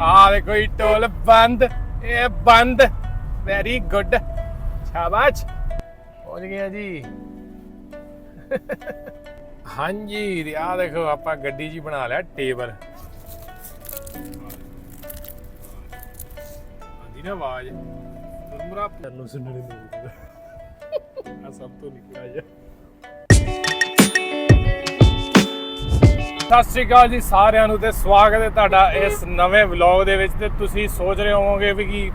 ਆ ਦੇਖੋ ਇਹ ਟੋਲ ਬੰਦ ਇਹ ਬੰਦ ਵੈਰੀ ਗੁੱਡ ਸ਼ਾਬਾਸ਼। ਪਹੁੰਚ ਗਿਆ ਜੀ। ਹਾਂਜੀ ਆਹ ਦੇਖੋ ਆਪਾਂ ਗੱਡੀ ਜੀ ਬਣਾ ਲਿਆ ਟੇਬਲ। ਆਂਦੀ ਨਾ ਆਵਾਜ਼। ਮੁਰਮਰਾ ਨੂੰ ਸੁਣਨੇ ਨੂੰ ਆ ਸਭ ਤੋਂ ਨਿਕਲਿਆ ਜਾ ਸਤਿ ਸ਼੍ਰੀ ਅਕਾਲ ਜੀ ਸਾਰਿਆਂ ਨੂੰ ਤੇ ਸਵਾਗਤ ਹੈ ਤੁਹਾਡਾ ਇਸ ਨਵੇਂ ਵਲੌਗ ਦੇ ਵਿੱਚ ਤੇ ਤੁਸੀਂ ਸੋਚ ਰਹੇ ਹੋਵੋਗੇ ਵੀ ਕਿ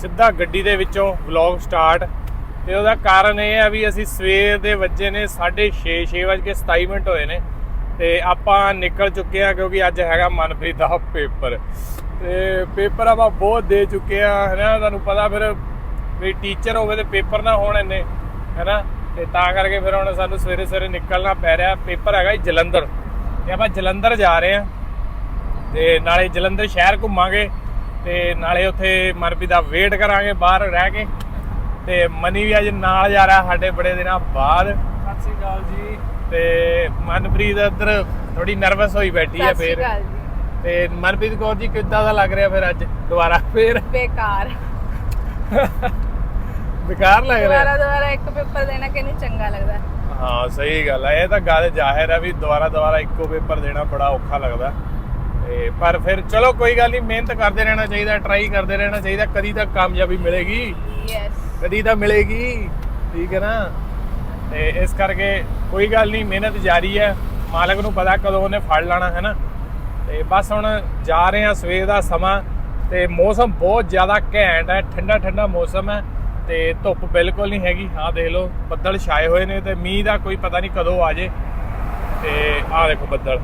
ਸਿੱਧਾ ਗੱਡੀ ਦੇ ਵਿੱਚੋਂ ਵਲੌਗ ਸਟਾਰਟ। ਤੇ ਉਹਦਾ ਕਾਰਨ ਇਹ ਹੈ ਵੀ ਅਸੀਂ ਸਵੇਰ ਦੇ ਵੱਜੇ ਨੇ 6:30 6:27 ਮਿੰਟ ਹੋਏ ਨੇ। ਤੇ ਆਪਾਂ ਨਿਕਲ ਚੁੱਕੇ ਆ ਕਿਉਂਕਿ ਅੱਜ ਹੈਗਾ ਮਨਪ੍ਰੀਤ ਦਾ ਪੇਪਰ। ਤੇ ਪੇਪਰ ਆਪਾਂ ਬਹੁਤ ਦੇ ਚੁੱਕੇ ਆ ਹੈਨਾ? ਤੁਹਾਨੂੰ ਪਤਾ ਫਿਰ ਵੀ ਟੀਚਰ ਹੋਵੇ ਤੇ ਪੇਪਰ ਨਾ ਹੋਣ ਇੰਨੇ, ਹੈਨਾ? ਤੇ ਤਾਂ ਕਰਕੇ ਫਿਰ ਹੁਣ ਸਾਨੂੰ ਸਵੇਰੇ ਸਵੇਰੇ ਨਿਕਲਣਾ ਪੈ ਰਿਹਾ। ਪੇਪਰ ਹੈਗਾ ਜੀ ਜਲੰਧਰ। ਤੇ ਆਪਾਂ ਜਲੰਧਰ ਜਾ ਰਹੇ ਆ ਤੇ ਨਾਲੇ ਜਲੰਧਰ ਸ਼ਹਿਰ ਘੁੰਮਾਂਗੇ ਤੇ ਨਾਲੇ ਉੱਥੇ ਮਨਪ੍ਰੀਤ ਦਾ ਵੇਟ ਕਰਾਂਗੇ ਬਾਹਰ ਰਹਿ ਕੇ। ਤੇ ਮਨੀ ਵੀ ਅੱਜ ਨਾਲ ਜਾ ਰਿਹਾ ਸਾਡੇ ਬੜੇ ਦਿਨਾਂ ਬਾਅਦ। ਸਤਿ ਸ਼੍ਰੀ ਅਕਾਲ ਜੀ। ਤੇ ਮਨਪ੍ਰੀਤ ਇੱਧਰ ਥੋੜੀ ਨਰਵਸ ਹੋਈ ਬੈਠੀ ਹੈ ਸਤਿ ਸ਼੍ਰੀ ਫੇਰ। ਅਕਾਲ ਜੀ। ਤੇ ਮਨਪ੍ਰੀਤ ਕੌਰ ਜੀ ਕਿੱਦਾਂ ਦਾ ਲੱਗ ਰਿਹਾ ਫਿਰ ਅੱਜ? ਦੁਬਾਰਾ ਫੇਰ? ਬੇਕਾਰ। ਬੇਕਾਰ ਲੱਗ ਰਿਹਾ। ਦੁਬਾਰਾ ਦੁਬਾਰਾ ਇੱਕ ਪੇਪਰ ਦੇਣਾ ਕਿਹਨੂੰ ਚੰਗਾ ਲੱਗਦਾ। ਹਾਂ ਸਹੀ ਗੱਲ ਹੈ ਇਹ ਤਾਂ ਗੱਲ ਜ਼ਾਹਿਰ ਹੈ ਵੀ ਦੁਬਾਰਾ ਦੁਬਾਰਾ ਇੱਕੋ ਪੇਪਰ ਦੇਣਾ ਬੜਾ ਔਖਾ ਲੱਗਦਾ। ਤੇ ਪਰ ਫਿਰ ਚਲੋ ਕੋਈ ਗੱਲ ਨਹੀਂ ਮਿਹਨਤ ਕਰਦੇ ਰਹਿਣਾ ਚਾਹੀਦਾ ਟਰਾਈ ਕਰਦੇ ਰਹਿਣਾ ਚਾਹੀਦਾ। ਕਦੀ ਤਾਂ ਕਾਮਯਾਬੀ ਮਿਲੇਗੀ। ਯੈਸ ਕਦੀ ਤਾਂ ਮਿਲੇਗੀ। ਠੀਕ ਹੈ ਨਾ? ਤੇ ਇਸ ਕਰਕੇ ਕੋਈ ਗੱਲ ਨਹੀਂ ਮਿਹਨਤ ਜਾਰੀ ਹੈ। ਮਾਲਕ ਨੂੰ ਪਤਾ ਕਦੋਂ ਉਹਨੇ ਫੜ ਲੈਣਾ ਹੈ ਨਾ? ਤੇ ਬਸ ਹੁਣ ਜਾ ਰਹੇ ਹਾਂ ਸਵੇਰ ਦਾ ਸਮਾਂ। ਤੇ ਮੌਸਮ ਬਹੁਤ ਜ਼ਿਆਦਾ ਘੈਂਟ ਹੈ ਠੰਡਾ ਠੰਡਾ ਮੌਸਮ ਹੈ। ਤੇ ਧੁੱਪ ਬਿਲਕੁਲ ਨਹੀਂ ਹੈਗੀ। ਆਹ ਦੇਖ ਲਓ ਬੱਦਲ ਛਾਏ ਹੋਏ ਨੇ ਤੇ ਮੀਂਹ ਦਾ ਕੋਈ ਪਤਾ ਨਹੀਂ ਕਦੋਂ ਆ ਜੇ। ਤੇ ਆਹ ਦੇਖੋ ਬੱਦਲ।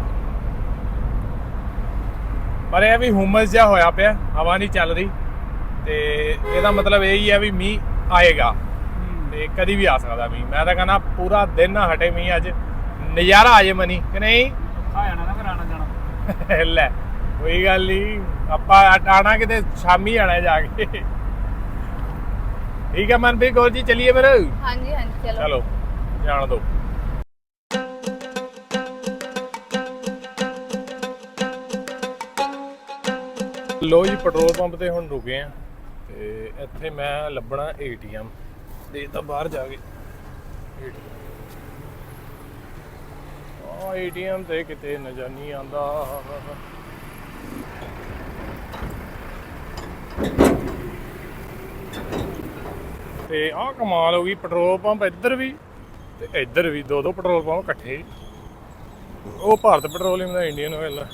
ਪਰ ਇਹ ਵੀ ਹੁਮਸ ਜਿਹਾ ਹੋਇਆ ਪਿਆ ਹਵਾ ਨਹੀਂ ਚੱਲ ਰਹੀ। ਤੇ ਇਹਦਾ ਮਤਲਬ ਇਹ ਹੀ ਹੈ ਵੀ ਮੀਂਹ ਆਏਗਾ। ਤੇ ਕਦੀ ਵੀ ਆ ਸਕਦਾ ਮੀਂਹ। ਮੈਂ ਤਾਂ ਕਹਿੰਦਾ ਪੂਰਾ ਦਿਨ ਨਾ ਹਟੇ ਮੀਂਹ ਅੱਜ। ਨਜ਼ਾਰਾ ਆ ਜੇ ਮਨੀ ਕਿ ਨਹੀਂ? ਆ ਜਾਣਾ ਨਾ ਫਿਰ ਆਣਾ ਜਾਣਾ। ਲੈ ਕੋਈ ਗੱਲ ਨਹੀਂ। ਆਪਾਂ ਆਣਾ ਕਿਤੇ ਸ਼ਾਮੀ ਆਣਾ ਜਾ ਕੇ। ਠੀਕ ਹੈ ਮਨਪ੍ਰੀਤ ਕੌਰ ਜੀ ਚਲਿਏ ਫਿਰ? ਹਾਂਜੀ ਹਾਂਜੀ ਚਲੋ। ਚਲੋ ਜਾਣ ਦੋ। ਲੋ ਜੀ ਪੈਟਰੋਲ ਪੰਪ ਤੇ ਹੁਣ ਰੁਕੇ ਆ ਤੇ ਇੱਥੇ ਮੈਂ ਲੱਭਣਾ ਏਟੀਐਮ ਦੇ ਤਾਂ ਬਾਹਰ ਜਾ ਕੇ। ਆ ਏਟੀਐਮ ਤੇ ਕਿਤੇ ਨਜ਼ਰ ਨਹੀਂ ਆਂਦਾ ਤੇ ਆਹ ਕਮਾਲ ਹੋ ਗਈ, ਪੈਟਰੋਲ ਪੰਪ ਇੱਧਰ ਵੀ ਤੇ ਇੱਧਰ ਵੀ ਦੋ ਦੋ ਪੈਟਰੋਲ ਪੰਪ ਇਕੱਠੇ। ਉਹ ਭਾਰਤ ਪੈਟਰੋਲੀਅਮ ਦਾ ਇੰਡੀਅਨ ਆਇਲ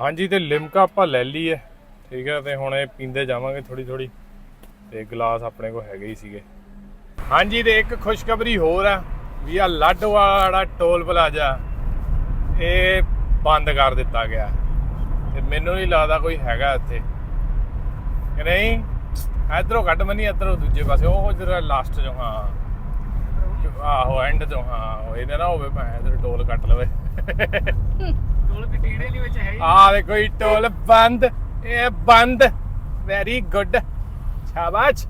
ਹਾਂਜੀ, ਤੇ ਲਿਮਕਾ ਆਪਾਂ ਲੈ ਲਈ ਹੈ ਠੀਕ ਹੈ ਤੇ ਹੁਣ ਇਹ ਪੀਂਦੇ ਜਾਵਾਂਗੇ ਥੋੜੀ ਥੋੜੀ ਤੇ ਗਲਾਸ ਆਪਣੇ ਕੋਲ ਹੈਗੇ ਹੀ ਸੀਗੇ। ਹਾਂਜੀ, ਤੇ ਇੱਕ ਖੁਸ਼ਖਬਰੀ ਹੋਰ ਆ ਵੀ ਆ ਲਾਡੋਵਾੜਾ ਟੋਲ ਪਲਾਜ਼ਾ, ਇਹ ਬੰਦ ਕਰ ਦਿੱਤਾ ਗਿਆ। ਤੇ ਮੈਨੂੰ ਨਹੀਂ ਲੱਗਦਾ ਕੋਈ ਹੈਗਾ ਇੱਥੇ। ਕਿ ਨਹੀਂ? ਇਧਰੋਂ ਕੱਢ ਮਨੀ ਇਧਰੋਂ ਦੂਜੇ ਪਾਸੇ ਉਹ ਜਿਹੜਾ ਲਾਸਟ ਜੋ ਹਾਂ। ਆਹੋ ਐਂਡ ਤੋਂ ਹਾਂ ਉਹ ਇਹਨੇ ਨਾ ਹੋਵੇ ਭਾਵੇਂ ਇਧਰ ਟੋਲ ਕੱਟ ਲਵੇ। ਟੋਲ ਕੇ ਟੀੜੇ ਨਹੀਂ ਵਿੱਚ ਹੈ ਆ ਦੇਖੋ ਇਹ ਟੋਲ ਬੰਦ ਇਹ ਬੰਦ। ਵੈਰੀ ਗੁੱਡ ਸ਼ਾਬਾਸ਼।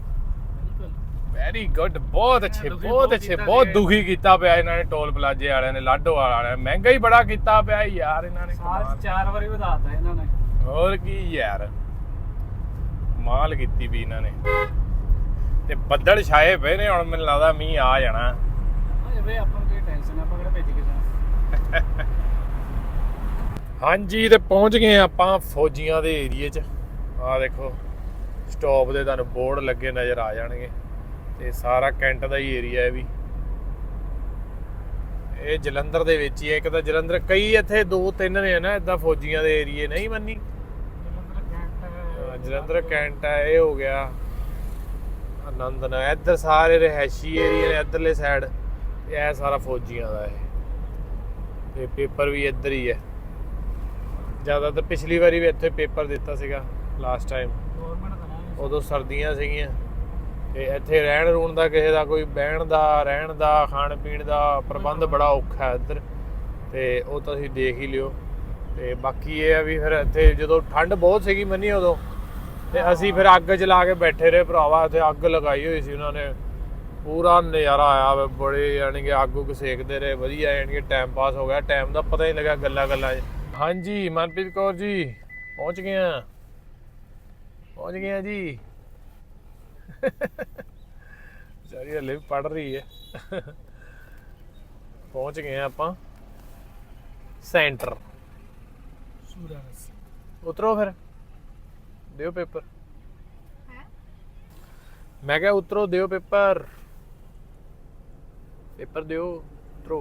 ਵੈਰੀ ਗੁੱਡ ਬਹੁਤ ਅੱਛੇ ਬਹੁਤ ਅੱਛੇ ਬਹੁਤ। ਦੁਖੀ ਕੀਤਾ ਪਿਆ ਇਹਨਾਂ ਨੇ ਟੋਲ ਪਲਾਜੇ ਵਾਲਿਆਂ ਨੇ ਲਾਡੋ ਵਾਲਿਆਂ ਨੇ। ਮਹਿੰਗਾ ਹੀ ਬੜਾ ਕੀਤਾ ਪਿਆ ਯਾਰ ਇਹਨਾਂ ਨੇ। ਸਾਲ ਚਾਰ ਵਾਰੀ ਵਧਾਤਾ ਇਹਨਾਂ ਨੇ। ਹੋਰ ਕੀ ਯਾਰ। ਮਾਲ ਕੀਤੀ ਵੀ ਇਹਨਾਂ ਨੇ। ਤੇ ਬੱਦਲ ਛਾਏ ਪਏ ਨੇ ਹੁਣ ਮੈਨੂੰ ਲੱਗਦਾ ਮੀਂਹ ਆ ਜਾਣਾ। ਓਏ ਵੇ ਆਪਾਂ ਨੂੰ ਕੋਈ ਟੈਨਸ਼ਨ ਆਪਾਂ ਕਿਹੜਾ ਭੇਜ ਕੇ ਜਾਣਾ ਹਾਂਜੀ ਤੇ ਪਹੁੰਚ ਗਏ ਆਪਾਂ ਫੌਜੀਆਂ ਦੇ ਏਰੀਏ 'ਚ। ਆਹ ਦੇਖੋ ਸਟਾਪ ਦੇ ਤੁਹਾਨੂੰ ਬੋਰਡ ਲੱਗੇ ਨਜ਼ਰ ਆ ਜਾਣਗੇ। ਤੇ ਸਾਰਾ ਕੈਂਟ ਦਾ ਹੀ ਏਰੀਆ ਹੈ ਵੀ। ਇਹ ਜਲੰਧਰ ਦੇ ਵਿੱਚ ਹੀ ਹੈ। ਇੱਕ ਤਾਂ ਜਲੰਧਰ ਕਈ ਇੱਥੇ ਦੋ ਤਿੰਨ ਨੇ ਨਾ ਇਦਾਂ ਫੌਜੀਆਂ ਦੇ ਏਰੀਏ ਨਹੀਂ ਮੰਨੀ। ਜਲੰਧਰ ਕੈਂਟ ਆ ਇਹ ਹੋ ਗਿਆ। ਆਨੰਦ ਨਾ ਇੱਧਰ ਸਾਰੇ ਰਹਿਸ਼ੀ ਏਰੀਆ ਨੇ ਇੱਧਰਲੇ ਸਾਈਡ ਇਹ ਸਾਰਾ ਫੌਜੀਆਂ ਦਾ ਇਹ। ਤੇ ਪੇਪਰ ਵੀ ਇੱਧਰ ਹੀ ਹੈ। ਜ਼ਿਆਦਾ ਤਾਂ ਪਿਛਲੀ ਵਾਰੀ ਵੀ ਇੱਥੇ ਪੇਪਰ ਦਿੱਤਾ ਸੀਗਾ ਲਾਸਟ ਟਾਈਮ ਉਦੋਂ ਸਰਦੀਆਂ ਸੀਗੀਆਂ। ਤੇ ਇੱਥੇ ਰਹਿਣ ਰੂਣ ਦਾ ਕਿਸੇ ਦਾ ਕੋਈ ਬਹਿਣ ਦਾ ਰਹਿਣ ਦਾ ਖਾਣ ਪੀਣ ਦਾ ਪ੍ਰਬੰਧ ਬੜਾ ਔਖਾ ਹੈ ਇੱਧਰ। ਤੇ ਉਹ ਤੁਸੀਂ ਦੇਖ ਹੀ ਲਿਓ। ਤੇ ਬਾਕੀ ਇਹ ਆ ਵੀ ਫਿਰ ਇੱਥੇ ਜਦੋਂ ਠੰਡ ਬਹੁਤ ਸੀਗੀ ਮੰਨੀ ਉਦੋਂ ਤੇ ਅਸੀਂ ਫਿਰ ਅੱਗ ਜਲਾ ਕੇ ਬੈਠੇ ਰਹੇ ਭਰਾਵਾ ਤੇ ਅੱਗ ਲਗਾਈ ਹੋਈ ਸੀ ਉਹਨਾਂ ਨੇ। ਪੂਰਾ ਨਜ਼ਾਰਾ ਆਇਆ ਵਾ, ਬੜੇ ਯਾਨੀ ਕਿ ਅੱਗ ਉੱਗ ਸੇਕਦੇ ਰਹੇ ਵਧੀਆ ਯਾਨੀ ਕਿ ਟਾਈਮ ਪਾਸ ਹੋ ਗਿਆ। ਟਾਈਮ ਦਾ ਪਤਾ ਹੀ ਲੱਗਾ ਗੱਲਾਂ ਗੱਲਾਂ ਹਾਂਜੀ ਮਨਪ੍ਰੀਤ ਕੌਰ ਜੀ ਪਹੁੰਚ ਗਏ ਆ। ਪਹੁੰਚ ਗਏ ਆ ਜੀ। ਸਾਰੀ ਹਲੇ ਪੜ ਰਹੀ ਹੈ। ਪਹੁੰਚ ਗਏ ਆ ਆਪਾਂ। ਸੈਂਟਰ। ਸੂਰਜ। ਉਤਰੋ ਫਿਰ। ਦਿਓ ਪੇਪਰ। ਹੈ? ਮੈਂ ਕਿਹਾ ਉਤਰੋ ਦਿਓ ਪੇਪਰ। ਪੇਪਰ ਦਿਓ ਉਤਰੋ।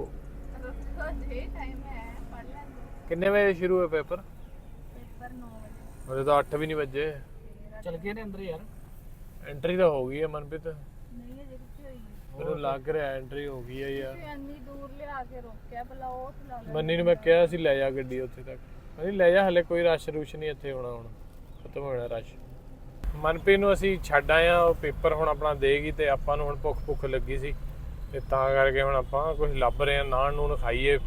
ਰੁਕੋ ਜੀ ਟਾਈਮ ਹੈ ਪੜ ਲੈਂਦੇ। ਕਿੰਨੇ ਵਜੇ ਸ਼ੁਰੂ ਹੈ ਪੇਪਰ? ਪੇਪਰ 9 ਵਜੇ। ਅਜੇ ਤਾਂ 8 ਵੀ ਨਹੀਂ ਵੱਜੇ। ਚਲ ਗਏ ਨੇ ਅੰਦਰ ਯਾਰ। ਐਂਟਰੀ ਤਾਂ ਹੋ ਗਈ ਹੈ ਮਨਪ੍ਰੀਤ। ਨਹੀਂ ਅਜੇ ਕਿੱਥੇ ਹੋਈ ਮੈਨੂੰ ਲੱਗ ਰਿਹਾ ਐਂਟਰੀ ਹੋ ਗਈ ਹੈ ਯਾਰ। ਇੰਨੀ ਦੂਰ ਲਿਆ ਕੇ ਰੋਕਿਆ ਭਲਾ ਉਹ ਖਿਲਾ ਲੈ ਮੰਨੀ ਨੂੰ ਮੈਂ ਕਿਹਾ ਸੀ ਲੈ ਜਾ ਗੱਡੀ ਉੱਥੇ ਤੱਕ। ਕਹਿੰਦੀ ਲੈ ਜਾ ਹਲੇ ਕੋਈ ਰਸ਼ ਰੁਸ਼ ਨਹੀਂ ਇੱਥੇ ਹੋਣਾ ਹੁਣ। ਖਤਮ ਹੋ ਜਾਣਾ ਰਸ਼। ਮਨਪ੍ਰੀਤ ਨੂੰ ਅਸੀਂ ਛੱਡ ਆਏ ਆ ਉਹ ਪੇਪਰ ਹੁਣ ਆਪਣਾ ਦੇਗੀ ਤੇ ਆਪਾਂ ਨੂੰ ਹੁਣ ਭੁੱਖ ਭੁੱਖ ਲੱਗੀ ਸੀ। ਤੇ ਤਾਂ ਕਰਕੇ ਹੁਣ ਆਪਾਂ ਕੁਝ ਲੱਭ ਰਹੇ ਆ ਨਾਨ ਨੂੰ ਖਾਈਏ।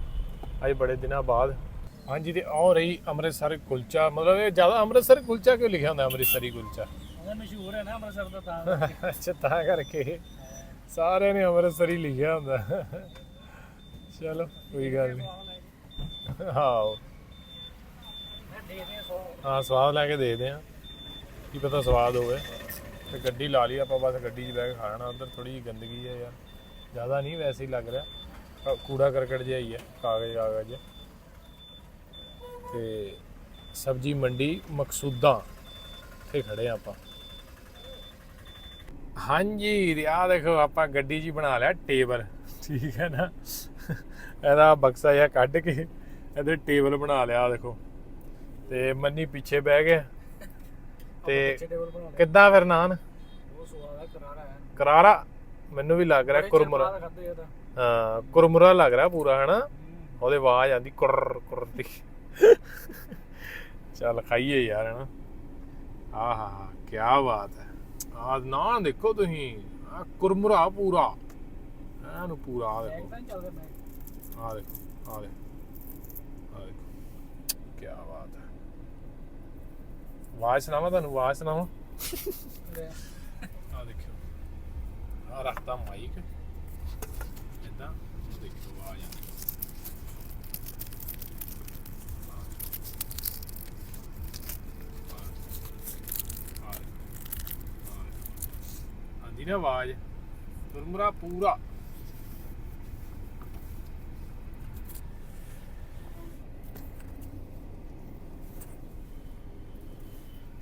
ਅੱਜ ਬੜੇ ਦਿਨਾਂ ਬਾਅਦ। ਹਾਂਜੀ ਤੇ ਆਹ ਰਹੀ ਅੰਮ੍ਰਿਤਸਰ ਕੁਲਚਾ। ਮਤਲਬ ਇਹ ਜ਼ਿਆਦਾ ਅੰਮ੍ਰਿਤਸਰ ਕੁਲਚਾ ਕਿਉਂ ਲਿਖਿਆ ਹੁੰਦਾ ਅੰਮ੍ਰਿਤਸਰੀ ਕੁਲਚਾ? ਉਹਦਾ ਮਸ਼ਹੂਰ ਹੈ ਨਾ ਅੰਮ੍ਰਿਤਸਰ ਦਾ ਤਾਂ ਅੱਛਾ ਤਾਂ ਕਰਕੇ। ਸਾਰਿਆਂ ਨੇ ਅੰਮ੍ਰਿਤਸਰੀ ਲਿਖਿਆ ਹੁੰਦਾ। ਚਲੋ ਕੋਈ ਗੱਲ ਨਹੀਂ। ਹਾਂ ਦੇਖਦੇ ਆ ਹਾਂ, ਸਵਾਦ ਲੈ ਕੇ ਦੇਖਦੇ ਆ ਕੀ ਪਤਾ ਸਵਾਦ ਹੋਵੇ। ਤੇ ਗੱਡੀ ਲਾ ਲਈ, ਆਪਾਂ ਬਸ ਗੱਡੀ 'ਚ ਬਹਿ ਕੇ ਖਾ ਲੈਣਾ। ਉਧਰ ਥੋੜੀ ਜਿਹੀ ਗੰਦਗੀ ਹੈ ਯਾਰ। ਜ਼ਿਆਦਾ ਨਹੀਂ ਵੈਸੇ ਹੀ ਲੱਗ ਰਿਹਾ। ਕੂੜਾ ਕਰਕਟ ਜਿਹਾ ਹੀ ਹੈ, ਕਾਗਜ਼ ਕਾਗਜ਼ ਜਿਹਾ। ਤੇ ਸਬਜੀ ਮੰਡੀ ਮਕਸੂਦਾ ਤੇ ਖੜੇ ਆ ਆਪਾਂ। ਹਾਂਜੀ, ਤੇ ਦੇਖੋ, ਆਪਾਂ ਗੱਡੀ 'ਚ ਹੀ ਬਣਾ ਲਿਆ ਟੇਬਲ। ਠੀਕ ਹੈ ਨਾ? ਇਹਦਾ ਬਕਸਾ ਜਿਹਾ ਕੱਢ ਕੇ ਇਹਦੇ ਟੇਬਲ ਬਣਾ ਲਿਆ ਦੇਖੋ। ਤੇ ਮੰਨੀ ਪਿੱਛੇ ਬਹਿ ਗਿਆ ਤੇ ਕਿੱਦਾਂ ਫਿਰ ਨਾਨ? ਕਰਾਰਾ ਮੈਨੂੰ ਵੀ ਲੱਗ ਰਿਹਾ ਕੁਰਮੁਰਾ। ਹਾਂ ਕੁਰਮੁਰਾ ਲੱਗ ਰਿਹਾ ਪੂਰਾ ਹਨਾ? ਉਹਦੇ ਆਵਾਜ਼ ਆਂਦੀ ਕੁਰ ਕੁਰ ਦੀ। ਚੱਲ ਖਾਈਏ ਯਾਰ ਹਨਾ? ਆਹਾ ਕੀ ਬਾਤ ਹੈ। ਆ ਨਾਨ ਦੇਖੋ ਤੁਸੀਂ ਆ ਕੁਰਮੁਰਾ ਪੂਰਾ। ਐਨੂੰ ਪੂਰਾ ਆ ਦੇਖੋ। ਆ ਦੇਖੋ ਆ ਦੇਖੋ ਆ ਦੇਖੋ। ਕੀ ਬਾਤ ਆਵਾਜ਼ ਸੁਣਾਵਾਂ ਤੁਹਾਨੂੰ? ਆਵਾਜ਼ ਸੁਣਾਵਾਂ? ਆ ਦੇਖਿਓ। ਆ ਰੱਖਤਾ ਮਾਈਕ ਇਦਾਂ ਉਹ ਦੇਖਿਓ, ਆਵਾਜ਼ ਆ- ਆ- ਆ- ਨਾ ਆਵਾਜ਼? ਤੁਰਮਰਾ ਪੂਰਾ।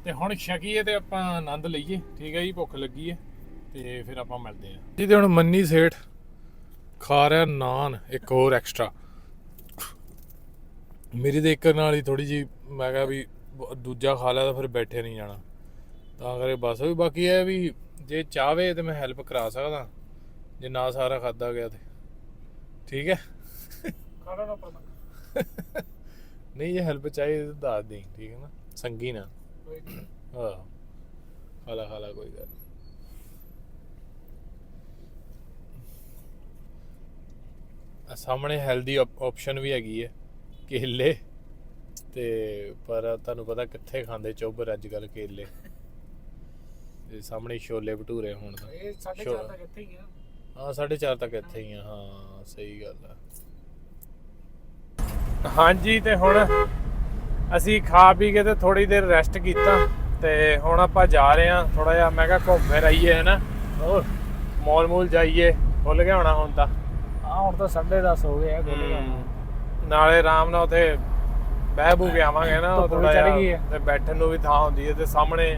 ਤੇ ਹੁਣ ਛਕੀਏ ਤੇ ਆਪਾਂ ਆਨੰਦ ਲਈਏ। ਠੀਕ ਹੈ ਜੀ ਭੁੱਖ ਲੱਗੀ ਹੈ ਤੇ ਫਿਰ ਆਪਾਂ ਮਿਲਦੇ ਆਂ ਜੀ ਤੇ ਹੁਣ ਮੰਨੀ ਸੇਠ ਖਾ ਰਿਹਾ ਨਾਨ ਇੱਕ ਹੋਰ ਐਕਸਟਰਾ ਮੇਰੀ ਦੇ ਇੱਕ ਨਾਲ ਹੀ ਥੋੜੀ ਜੀ ਮੈਂ ਕਿਹਾ ਵੀ ਦੂਜਾ ਖਾ ਲਿਆ ਤਾਂ ਫਿਰ ਬੈਠੇ ਨਹੀਂ ਜਾਣਾ। ਤਾਂ ਕਰੇ ਬਸ ਵੀ ਬਾਕੀ ਇਹ ਵੀ ਜੇ ਚਾਹਵੇ ਤੇ ਮੈਂ ਹੈਲਪ ਕਰਾ ਸਕਦਾ। ਜੇ ਨਾ ਸਾਰਾ ਖਾਦਾ ਗਿਆ ਤੇ। ਠੀਕ ਹੈ? ਖਾਣਾ ਨਾ ਪਤਾ ਨਹੀਂ ਜੇ ਹੈਲਪ ਚਾਹੀਦੀ ਤਾਂ ਦੱਸ ਦੇ ਠੀਕ ਹੈ ਨਾ? ਸੰਗੀ ਨੀ। ਹਾਂ। ਕੋਈ ਗੱਲ। ਆ ਸਾਹਮਣੇ ਹੈਲਦੀ ਆਪਸ਼ਨ ਵੀ ਹੈਗੀ ਹੈ ਕੇਲੇ। ਤੇ ਪਰ ਤੁਹਾਨੂੰ ਪਤਾ ਕਿੱਥੇ ਖਾਂਦੇ ਚੋਬਰ ਅੱਜ ਕੱਲ ਕੇਲੇ। ਤੇ ਸਾਹਮਣੇ ਛੋਲੇ ਭਟੂਰੇ ਹੁਣ ਤਾਂ। ਇਹ ਸਾਡੇ Sure. ਚਾਰ ਤੱਕ ਇੱਥੇ ਹੀ ਆ ਹਾਂ 4:30 ਤੱਕ ਇੱਥੇ ਹੀ ਆ ਹਾਂ ਸਹੀ ਗੱਲ ਆ। ਹਾਂਜੀ ਤੇ ਹੁਣ ਅਸੀਂ ਖਾ ਪੀ ਕੇ ਤੇ ਥੋੜੀ ਦੇਰ ਰੈਸਟ ਕੀਤਾ ਤੇ ਹੁਣ ਆਪਾਂ ਜਾ ਰਹੇ ਆ ਥੋੜਾ ਜਿਹਾ ਮੈਂ ਕਿਹਾ ਘੁੰਮ ਫਿਰ ਆਈਏ ਹਨਾ ਹੋਰ ਮੌਲ ਮੂਲ ਜਾਈਏ ਭੁੱਲ ਗਿਆ ਹੋਣਾ ਹੁਣ ਤਾਂ? ਹਾਂ ਹੁਣ ਤਾਂ 10:30 ਹੋ ਗਏ ਆ ਗੋਲੀ ਨਾਲੇ ਆਰਾਮ ਨਾਲ ਉਥੇ ਬਹਿ ਬੂ ਕੇ ਆਵਾਂਗੇ ਨਾ ਥੋੜਾ ਜਿਹਾ। ਤੇ ਬੈਠਣ ਨੂੰ ਵੀ ਥਾਂ ਹੁੰਦੀ ਹੈ ਤੇ ਸਾਹਮਣੇ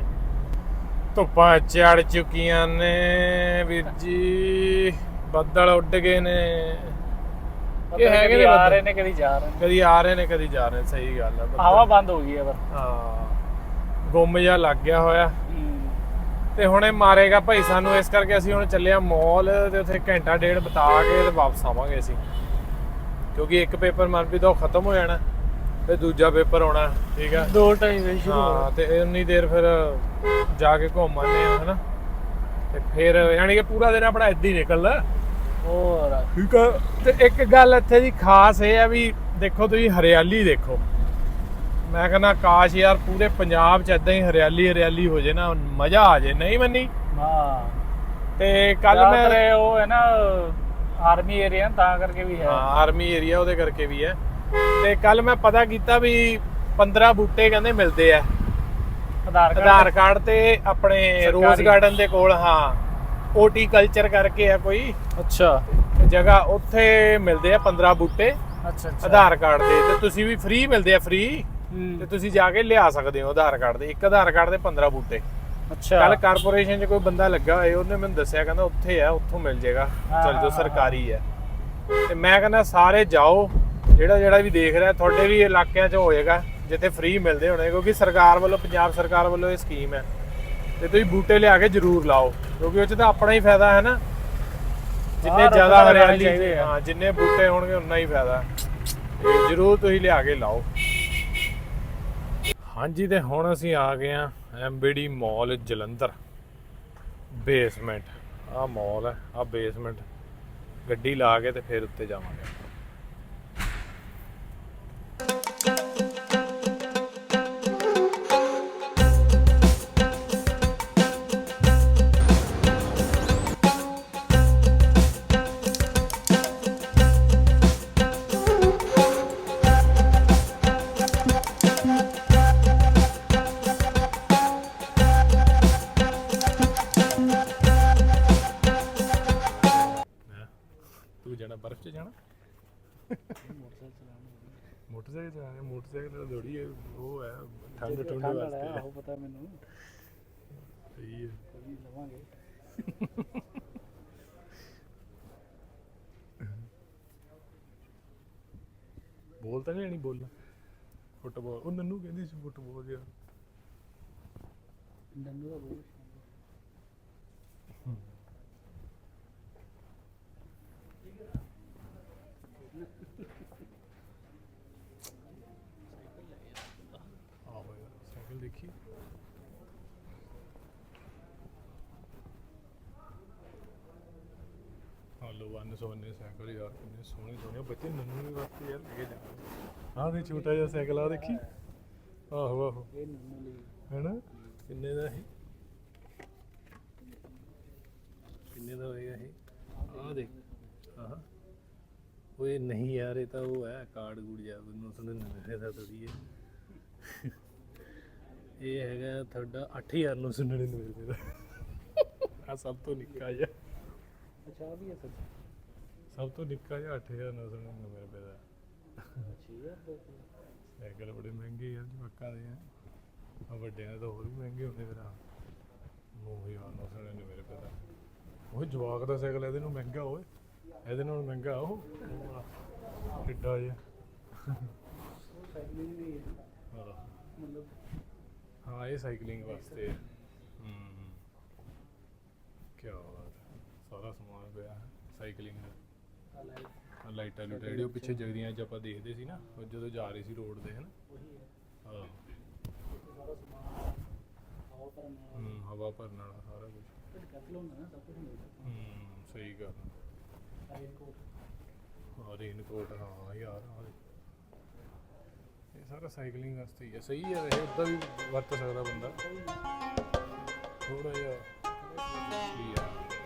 ਧੁੱਪਾਂ ਚੜ ਚੁੱਕੀਆਂ ਨੇ ਵੀਰ ਜੀ ਬੱਦਲ ਉੱਡ ਗਏ ਨੇ। ਇਹ ਹੈਗੇ ਨੇ ਆ। ਰਹੇ ਨੇ ਕਦੀ ਜਾ ਰਹੇ ਨੇ। ਕਦੀ ਆ ਰਹੇ ਨੇ ਕਦੀ ਜਾ ਰਹੇ ਨੇ ਸਹੀ ਗੱਲ ਹੈ। ਹਵਾ ਬੰਦ ਹੋ ਗਈ ਹੈ ਪਰ ਹਾਂ ਗੁੰਮ ਜਿਹਾ ਲੱਗ ਗਿਆ ਹੋਇਆ। ਤੇ ਹੁਣੇ ਮਾਰੇਗਾ ਭਾਈ ਸਾਨੂੰ ਇਸ ਕਰਕੇ ਅਸੀਂ ਹੁਣ ਚੱਲੇ ਆ ਮਾਲ ਤੇ ਉੱਥੇ ਘੰਟਾ ਡੇਢ ਬਿਤਾ ਕੇ ਤੇ ਵਾਪਸ ਆਵਾਂਗੇ ਅਸੀਂ। ਕਿਉਂਕਿ ਇੱਕ ਪੇਪਰ ਮਨਪ੍ਰੀਤ ਦਾ ਖਤਮ ਹੋ ਜਾਣਾ ਤੇ ਦੂਜਾ ਪੇਪਰ ਆਉਣਾ ਠੀਕ ਆ? ਦੋ ਟਾਈਮ ਵੇ ਸ਼ੁਰੂ ਹੋ ਤੇ ਉਨੀ ਦੇਰ ਫਿਰ ਜਾ ਕੇ ਘੁੰਮ ਆਨੇ ਆ ਹਨਾ? ਤੇ ਫਿਰ ਯਾਨੀ ਕਿ ਪੂਰਾ ਦਿਨ ਆਪਣਾ ਏਦਾਂ ਹੀ ਨਿਕਲਦਾ। ਹੋਰ। ਠੀਕ ਆ। ਤੇ ਇੱਕ ਗੱਲ ਇੱਥੇ ਦੀ ਖਾਸ ਇਹ ਆ ਵੀ ਦੇਖੋ ਤੁਸੀਂ ਹਰਿਆਲੀ ਦੇਖੋ। ਮੈਂ ਕਹਿੰਦਾ ਕਾਸ਼ ਯਾਰ ਪੂਰੇ ਪੰਜਾਬ 'ਚ ਇਦਾਂ ਹੀ ਹਰਿਆਲੀ ਹਰਿਆਲੀ ਹੋ ਜੇ ਨਾ ਮਜ਼ਾ ਆ ਜੇ ਨਹੀਂ ਮੰਨੀ? ਹਾਂ। ਤੇ ਕੱਲ ਮੈਂ ਮੈਂ ਉਹ ਹੈ ਨਾ ਆਰਮੀ ਏਰੀਆ ਤਾਂ ਕਰਕੇ ਵੀ ਹੈ। ਹਾਂ ਆਰਮੀ ਏਰੀਆ ਉਹਦੇ ਕਰਕੇ ਵੀ ਹੈ। ਤੇ ਕੱਲ ਮੈਂ ਪਤਾ ਕੀਤਾ ਵੀ 15 ਬੂਟੇ ਕਹਿੰਦੇ ਮਿਲਦੇ ਆ। ਆਧਾਰ ਕਾਰਡ। ਤੇ ਆਪਣੇ ਰੋਜ਼। ਗਾਰਡਨ ਦੇ ਕੋਲ ਹਾਂ। ਓਟੀ ਕਲਚਰ ਕਰਕੇ ਆ ਕੋਈ। ਅੱਛਾ। ਜਗ੍ਹਾ ਉੱਥੇ ਮਿਲਦੇ ਆ 15 ਬੂਟੇ ਅੱਛਾ ਅੱਛਾ। ਆਧਾਰ ਕਾਰਡ ਦੇ। ਤੇ ਤੁਸੀਂ ਵੀ ਫ੍ਰੀ ਮਿਲਦੇ ਆ ਫ੍ਰੀ ਤੇ ਤੁਸੀਂ ਜਾ ਕੇ ਲਿਆ ਸਕਦੇ ਹੋ ਆਧਾਰ ਕਾਰਡ ਦੇ। ਇੱਕ ਆਧਾਰ ਕਾਰਡ ਦੇ 15 ਬੂਟੇ। ਅੱਛਾ। ਕੱਲ ਕਾਰਪੋਰੇਸ਼ਨ 'ਚ ਕੋਈ ਬੰਦਾ ਲੱਗਾ ਹੋਏ ਉਹਨੇ ਮੈਨੂੰ ਦੱਸਿਆ ਕਹਿੰਦਾ ਉੱਥੇ ਆ ਉੱਥੋਂ ਮਿਲ ਜਾਏਗਾ। ਚਲ ਜੋ ਸਰਕਾਰੀ ਹੈ ਤੇ ਮੈਂ ਕਹਿੰਦਾ ਸਾਰੇ ਜਾਓ। ਜਿਹੜਾ ਜਿਹੜਾ ਵੀ ਦੇਖ ਰਿਹਾ ਤੁਹਾਡੇ ਵੀ ਇਲਾਕਿਆਂ 'ਚ ਹੋਏਗਾ। ਜਿੱਥੇ ਫ੍ਰੀ ਮਿਲਦੇ ਹੋਣੇ। ਕਿਉਂਕਿ ਸਰਕਾਰ ਵੱਲੋਂ ਪੰਜਾਬ ਸਰਕਾਰ ਵੱਲੋਂ ਇਹ ਸਕੀਮ ਹੈ। ਤੇ ਤੁਸੀਂ ਬੂਟੇ ਲਿਆ ਕੇ ਜ਼ਰੂਰ ਲਾਓ ਕਿਉਂਕਿ ਉਹ 'ਚ ਤਾਂ ਆਪਣਾ ਹੀ ਫਾਇਦਾ ਹੈ ਨਾ। ਜਿੰਨੇ ਜ਼ਿਆਦਾ ਹਰਿਆਲੀ। ਹਾਂ ਜਿੰਨੇ ਬੂਟੇ ਹੋਣਗੇ ਉਨਾ ਹੀ ਫਾਇਦਾ। ਤੇ ਜ਼ਰੂਰ ਤੁਸੀਂ ਲਿਆ ਕੇ ਲਾਓ। ਹਾਂਜੀ ਤੇ ਹੁਣ ਅਸੀਂ ਆ ਗਏ ਆ ਐਮਬੀਡੀ ਮਾਲ ਜਲੰਧਰ। ਬੇਸਮੈਂਟ ਆ ਮਾਲ ਹੈ ਆ ਬੇਸਮੈਂਟ ਗੱਡੀ ਲਾ ਕੇ ਤੇ ਫਿਰ ਉੱਤੇ ਜਾਵਾਂਗੇ ਠੰਡ ਠੰਡ ਵਾਸਤੇ ਆਹੋ ਪਤਾ ਮੈਨੂੰ। ਸਹੀ ਹੈ। ਕਦੀ ਲਵਾਂਗੇ। ਬੋਲ ਤਾਂ ਨਹੀਂ ਬੋਲਣਾ। ਫੁੱਟਬਾਲ ਉਹ ਨੰਨੂ ਕਹਿੰਦੀ ਸੀ ਫੁੱਟਬਾਲ ਜਿਹਾ ਡੰਡੂ ਦਾ ਬਹੁਤ ਆਹੋ ਯਾਰ ਸਾਈਕਲ ਦੇਖੀ ਹਲੋ ਵਨ ਸੋਨੇ ਸਾਈਕਲ ਯਾਰ ਕਿੰਨੇ ਸੋਹਣੇ ਸੋਹਣੇ। ਬੱਚੇ ਨੰਨੂ ਦੇ ਵਾਸਤੇ ਯਾਰ ਲੈ ਕੇ ਜਾਣਾ। ਆਹ ਦੇ ਛੋਟਾ ਜਿਹਾ ਸਾਈਕਲ ਆ ਦੇਖੀ। ਆਹੋ ਆਹੋ। ਇਹ ਨੰਨੂ ਲਈ। ਹੈਨਾ? ਕਿੰਨੇ ਦਾ ਇਹ? ਕਿੰਨੇ ਦਾ ਹੋਏਗਾ ਇਹ? ਆਹ ਦੇਖ। ਆਹ। ਓਏ ਨਹੀਂ ਯਾਰ ਇਹ ਤਾਂ ਉਹ ਹੈ ਕਾਰਡ ਗੂੜ ਜਾ ਉਹਨੂੰ ਸੁਣ ਨਵੇਂ ਦਾ ਥੋੜੀ ਹੈ ਇਹ ਹੈਗਾ ਤੁਹਾਡਾ 8000 ਨੂੰ ਸੁਣਨੇ ਨੂੰ ਮਿਲਦੇ ਦਾ। ਆ ਸਭ ਤੋਂ ਨਿੱਕਾ ਜਿਹਾ। ਅੱਛਾ ਵੀ ਹੈ ਸਰ ਸਭ ਤੋਂ ਨਿੱਕਾ ਜਿਹਾ 8000 ਨੂੰ ਦਾ ਸਾਈਕਲ ਬੜੇ ਮਹਿੰਗੇ ਯਾਰ ਜਵਾਕਾਂ ਦੇ ਆ। ਆ ਵੱਡਿਆਂ ਦੇ ਤਾਂ ਹੋਰ ਵੀ ਮਹਿੰਗੇ ਹੁੰਦੇ ਫਿਰ ਆ। ਉਹ ਯਾਰ ਨਾ ਸੁਣਨੇ ਨੂੰ ਉਹ ਜਵਾਕ ਦਾ ਸਾਈਕਲ ਇਹਦੇ ਨੂੰ ਮਹਿੰਗਾ ਓਏ। ਇਹਦੇ ਨਾਲੋਂ ਮਹਿੰਗਾ ਉਹ। ਉਹ ਜਿਹਾ। ਸਾਈਕਲਿੰਗ ਵੀ ਹੈ ਹਾਂ। ਮਤਲਬ ਹਾਂ ਇਹ ਸਾਈਕਲਿੰਗ ਵਾਸਤੇ ਹੈ। ਹੂੰ। ਕੀ ਬਾਤ ਸਾਰਾ ਸਮਾਨ ਪਿਆ। ਸਾਈਕਲਿੰਗ ਦਾ। ਲਾਈਟਾਂ ਲੂਟਾਂ ਜਿਹੜੀ ਉਹ ਪਿੱਛੇ ਜਗਦੀਆਂ ਚ ਆਪਾਂ ਦੇਖਦੇ ਸੀ ਨਾ, ਉਹ ਜਦੋਂ ਜਾ ਰਹੀ ਸੀ ਰੋਡ ਤੇ, ਹਨ? ਹਾਂ ਇਹ ਹਵਾ ਭਰਨ ਵਾਲਾ ਸਾਰਾ ਕੁਝ ਹੂੰ, ਸਹੀ ਗੱਲ ਰਾਈਨ ਕੋਟ ਹਾਂ, ਯਾਰ ਆਹ ਇਹ ਸਾਰਾ ਸਾਈਕਲਿੰਗ ਵਾਸਤੇ ਹੀ ਹੈ ਸਹੀ ਹੈ ਇਹ ਉਦਾਂ ਵੀ ਵਰਤ ਸਕਦਾ ਬੰਦਾ। ਥੋੜਾ ਜਿਹਾ। ਕੀ ਹੈ